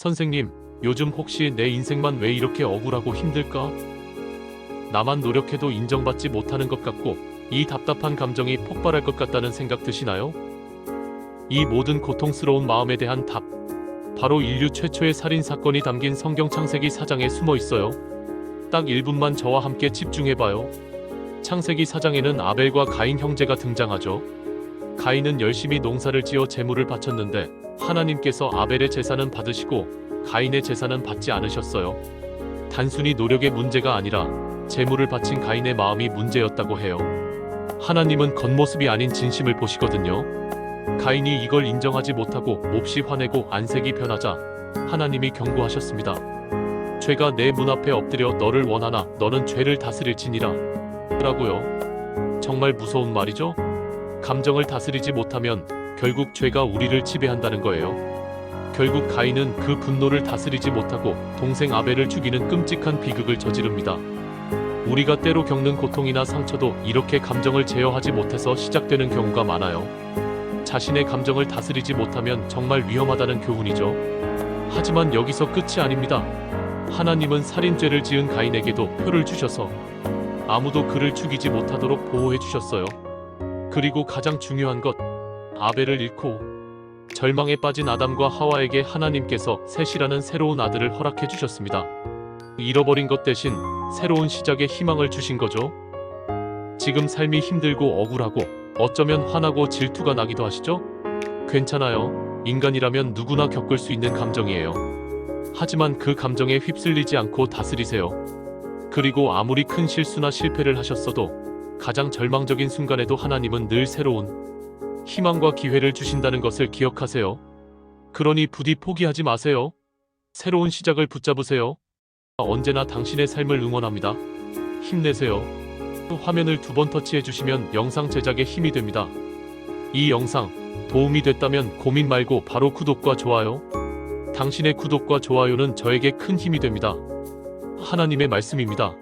선생님, 요즘 혹시 내 인생만 왜 이렇게 억울하고 힘들까? 나만 노력해도 인정받지 못하는 것 같고 이 답답한 감정이 폭발할 것 같다는 생각 드시나요? 이 모든 고통스러운 마음에 대한 답. 바로 인류 최초의 살인 사건이 담긴 성경 창세기 4장에 숨어 있어요. 딱 1분만 저와 함께 집중해봐요. 창세기 4장에는 아벨과 가인 형제가 등장하죠. 가인은 열심히 농사를 지어 재물을 바쳤는데 하나님께서 아벨의 제사는 받으시고 가인의 제사는 받지 않으셨어요. 단순히 노력의 문제가 아니라 재물을 바친 가인의 마음이 문제였다고 해요. 하나님은 겉모습이 아닌 진심을 보시거든요. 가인이 이걸 인정하지 못하고 몹시 화내고 안색이 변하자 하나님이 경고하셨습니다. 죄가 내 문 앞에 엎드려 너를 원하나 너는 죄를 다스릴지니라. 라고요. 정말 무서운 말이죠? 감정을 다스리지 못하면 결국 죄가 우리를 지배한다는 거예요. 결국 가인은 그 분노를 다스리지 못하고 동생 아벨을 죽이는 끔찍한 비극을 저지릅니다. 우리가 때로 겪는 고통이나 상처도 이렇게 감정을 제어하지 못해서 시작되는 경우가 많아요. 자신의 감정을 다스리지 못하면 정말 위험하다는 교훈이죠. 하지만 여기서 끝이 아닙니다. 하나님은 살인죄를 지은 가인에게도 표를 주셔서 아무도 그를 죽이지 못하도록 보호해 주셨어요. 그리고 가장 중요한 것, 아벨을 잃고 절망에 빠진 아담과 하와에게 하나님께서 셋이라는 새로운 아들을 허락해 주셨습니다. 잃어버린 것 대신 새로운 시작의 희망을 주신 거죠. 지금 삶이 힘들고 억울하고 어쩌면 화나고 질투가 나기도 하시죠? 괜찮아요. 인간이라면 누구나 겪을 수 있는 감정이에요. 하지만 그 감정에 휩쓸리지 않고 다스리세요. 그리고 아무리 큰 실수나 실패를 하셨어도 가장 절망적인 순간에도 하나님은 늘 새로운 희망과 기회를 주신다는 것을 기억하세요. 그러니 부디 포기하지 마세요. 새로운 시작을 붙잡으세요. 언제나 당신의 삶을 응원합니다. 힘내세요. 화면을 두 번 터치해 주시면 영상 제작에 힘이 됩니다. 이 영상 도움이 됐다면 고민 말고 바로 구독과 좋아요. 당신의 구독과 좋아요는 저에게 큰 힘이 됩니다. 하나님의 말씀입니다.